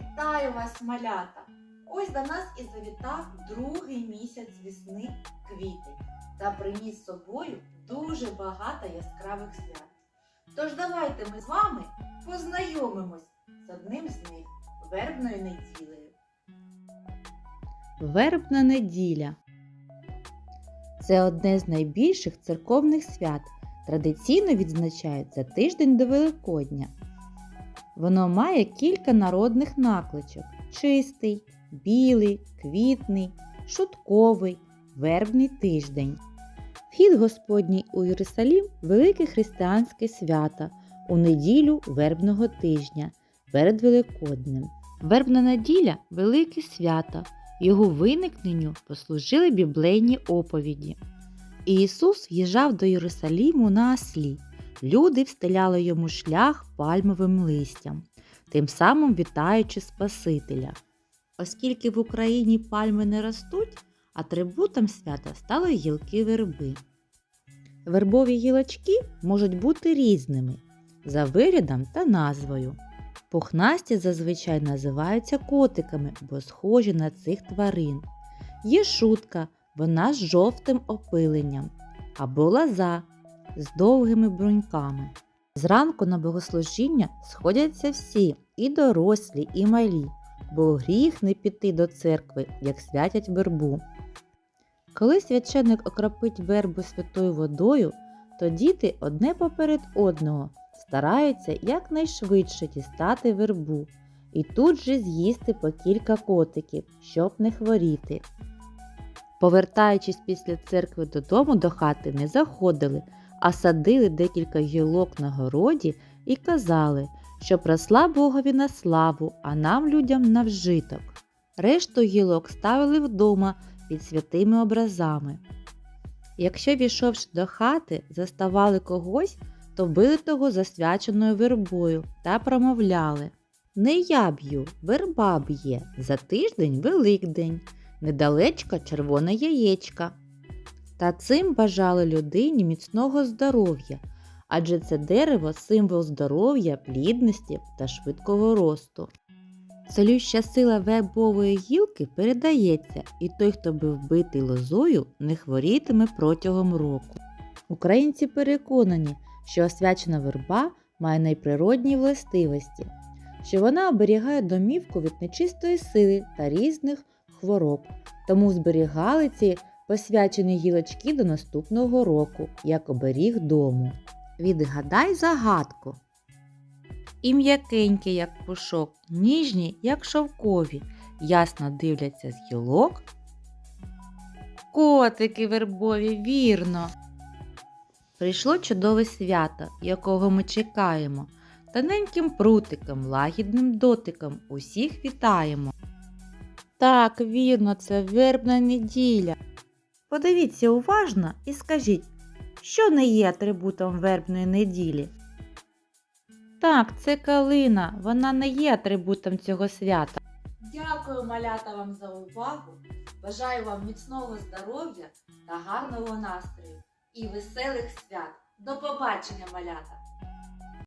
Вітаю вас, малята! Ось до нас і завітав другий місяць весни квітень та приніс з собою дуже багато яскравих свят. Тож давайте ми з вами познайомимось з одним з них вербною неділею. Вербна неділя. Це одне з найбільших церковних свят. Традиційно відзначають за тиждень до Великодня. Воно має кілька народних накличок: чистий, білий, квітний, шутковий, вербний тиждень. Вхід Господній у Єрусалім велике християнське свято у неділю вербного тижня перед Великоднем. Вербна неділя велике свято. Його виникненню послужили біблейні оповіді. Ісус в'їжджав до Єрусаліму на ослі. Люди встеляли йому шлях пальмовим листям, тим самим вітаючи Спасителя. Оскільки в Україні пальми не ростуть, атрибутом свята стали гілки верби. Вербові гілочки можуть бути різними за виглядом та назвою. Пухнасті зазвичай називаються котиками, бо схожі на цих тварин. Є шутка, вона з жовтим опиленням, або лоза з довгими бруньками. Зранку на богослужіння сходяться всі, і дорослі, і малі, бо гріх не піти до церкви, як святять вербу. Коли священник окропить вербу святою водою, то діти одне поперед одного стараються якнайшвидше дістати вербу і тут же з'їсти по кілька котиків, щоб не хворіти. Повертаючись після церкви додому до хати, не заходили, а садили декілька гілок на городі і казали, щоб росла Богові на славу, а нам людям на вжиток. Решту гілок ставили вдома під святими образами. Якщо, війшовши до хати, заставали когось, то били того засвяченою вербою та промовляли Не я б'ю, верба б'є, за тиждень Великдень, недалечко червоне яєчка. Та цим бажали людині міцного здоров'я, адже це дерево символ здоров'я, плідності та швидкого росту. Целюща сила вербової гілки передається, і той, хто був вбитий лозою, не хворітиме протягом року. Українці переконані, що освячена верба має найприродні властивості, що вона оберігає домівку від нечистої сили та різних хвороб, тому зберігали ці посвячені гілочки до наступного року, як оберіг дому. Відгадай загадку. І м'якенькі, як пушок, ніжні, як шовкові, ясно дивляться з гілок. Котики вербові, вірно. Прийшло чудове свято, якого ми чекаємо. Тоненьким прутиком, лагідним дотиком усіх вітаємо. Так, вірно, це вербна неділя. Подивіться уважно і скажіть, що не є атрибутом вербної неділі? Так, це калина, вона не є атрибутом цього свята. Дякую, малята, вам за увагу. Бажаю вам міцного здоров'я та гарного настрою і веселих свят. До побачення, малята!